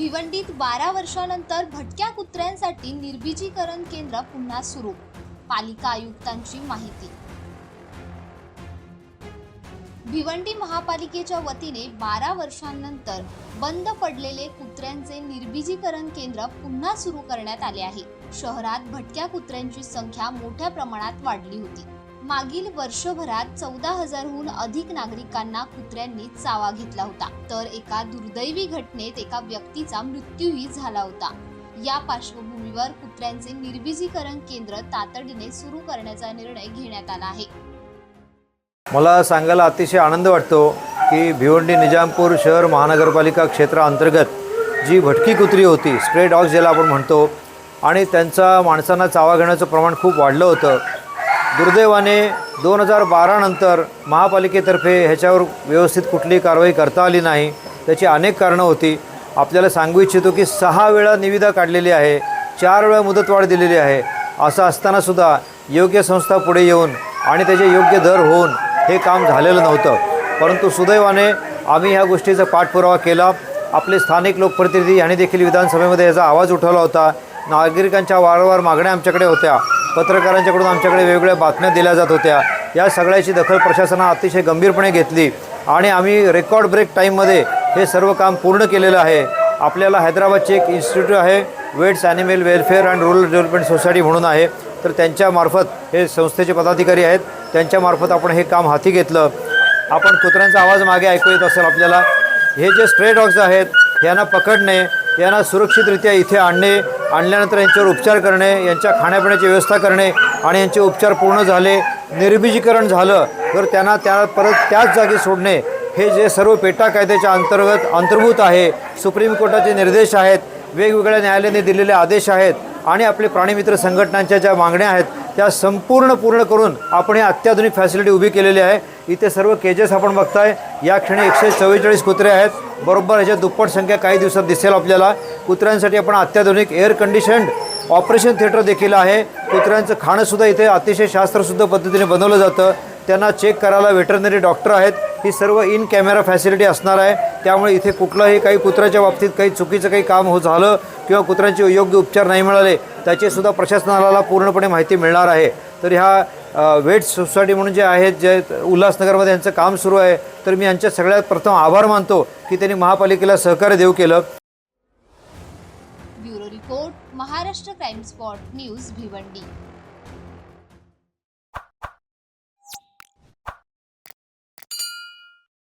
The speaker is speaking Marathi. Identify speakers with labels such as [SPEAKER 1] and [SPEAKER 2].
[SPEAKER 1] भिवंडीत बारा वर्षानंतर भटक्या कुत्र्यांसाठी निर्बीजीकरण केंद्र पुन्हा सुरू पालिका आयुक्तांची माहिती. भिवंडी महापालिकेच्या वतीने बारा वर्षांनंतर बंद पडलेले कुत्र्यांचे निर्बीजीकरण केंद्र पुन्हा सुरू करण्यात आले आहे. शहरात भटक्या कुत्र्यांची संख्या मोठ्या प्रमाणात वाढली होती. मागील वर्षभरात चौदा हजारहून अधिक नागरिकांना कुत्र्यांनी चावा घेतला होता. तर एका दुर्दैवी घटनेत एका व्यक्तीचा मृत्यूही झाला होता. या पार्श्वभूमीवर कुत्र्यांचे निर्विजीकरण केंद्र तातडीने सुरू करण्याचा निर्णय घेण्यात आला आहे.
[SPEAKER 2] मला सांगायला अतिशय आनंद वाटतो की भिवंडी निजामपूर शहर महानगरपालिका क्षेत्राअंतर्गत जी भटकी कुत्री होती स्प्रे डॉग्स ज्याला आपण म्हणतो आणि त्यांचा माणसांना चावा घेण्याचं प्रमाण खूप वाढलं होतं दुर्दैवाने दोन हजार बारानंतर महापालिकेतर्फे ह्याच्यावर व्यवस्थित कुठलीही कारवाई करता आली नाही. त्याची अनेक कारणं होती. आपल्याला सांगू इच्छितो की सहा वेळा निविदा काढलेली आहे. चार वेळा मुदतवाढ दिलेली आहे. असं असतानासुद्धा योग्य संस्था पुढे येऊन आणि त्याचे योग्य दर होऊन हे काम झालेलं नव्हतं. परंतु सुदैवाने आम्ही ह्या गोष्टीचा पाठपुरावा केला. आपले स्थानिक लोकप्रतिनिधी यांनी देखील विधानसभेमध्ये याचा आवाज उठवला होता. नागरिकांच्या वारंवार मागण्या आमच्याकडे होत्या. पत्रकारांच्याकडून आमच्याकडे वेगवेगळ्या बातम्या दिल्या जात होत्या. या सगळ्याची दखल प्रशासनानं अतिशय गंभीरपणे घेतली आणि आम्ही रेकॉर्ड ब्रेक टाईममध्ये हे सर्व काम पूर्ण केलेलं आहे. आपल्याला हैदराबादचे एक इन्स्टिट्यूट आहे vets animal welfare and rural development society म्हणून आहे. तर त्यांच्यामार्फत हे संस्थेचे पदाधिकारी आहेत. त्यांच्यामार्फत आपण हे काम हाती घेतलं. आपण कुत्र्यांचा आवाज मागे ऐकू येत असेल आपल्याला. हे जे स्ट्रे डॉग्स आहेत यांना पकडणे यांना सुरक्षितरित्या इथे आणणे आणल्यानंतर यांच्यावर उपचार करणे यांच्या खाण्यापिण्याची व्यवस्था करणे आणि यांचे उपचार पूर्ण झाले निर्बीजीकरण झालं तर त्यांना त्या परत त्याच जागी सोडणे हे जे सर्व पेटा कायद्याच्या अंतर्गत अंतर्भूत आहे सुप्रीम कोर्टाचे निर्देश आहेत वेगवेगळ्या न्यायालयाने दिलेले आदेश आहेत आणि आपले प्राणीमित्र संघटनांच्या ज्या मागण्या आहेत त्या संपूर्ण पूर्ण करून आपण ही अत्याधुनिक फॅसिलिटी उभी केलेली आहे. इथे सर्व केजेस आपण बघताय या क्षणी एकशे चव्वेचाळीस कुत्रे आहेत. बरोबर ह्याच्या दुप्पट संख्या काही दिवसात दिसेल आपल्याला. कुत्र्यांसाठी आपण अत्याधुनिक एअर कंडिशन्ड ऑपरेशन थिएटर देखील आहे. कुत्र्यांचं खाणंसुद्धा इथे अतिशय शास्त्रशुद्ध पद्धतीने बनवलं जातं. त्यांना चेक करायला व्हेटरनरी डॉक्टर आहेत. ही सर्व इन कॅमेरा फॅसिलिटी असणार आहे. त्यामुळे इथे कुठलंही काही कुत्र्याच्या बाबतीत काही चुकीचं काही काम हो झालं किंवा कुत्र्यांचे योग्य उपचार नाही मिळाले त्याचेसुद्धा प्रशासनाला पूर्णपणे माहिती मिळणार आहे. तर ह्या वेट सोसायटी म्हणून जे आहेत जे उल्हासनगरमध्ये यांचं काम सुरू आहे तर मी यांच्या सगळ्यात प्रथम आभार मानतो की त्यांनी महापालिकेला सहकार्य देऊ केलं.
[SPEAKER 1] Bureau report Maharashtra crime spot news Bhiwandi.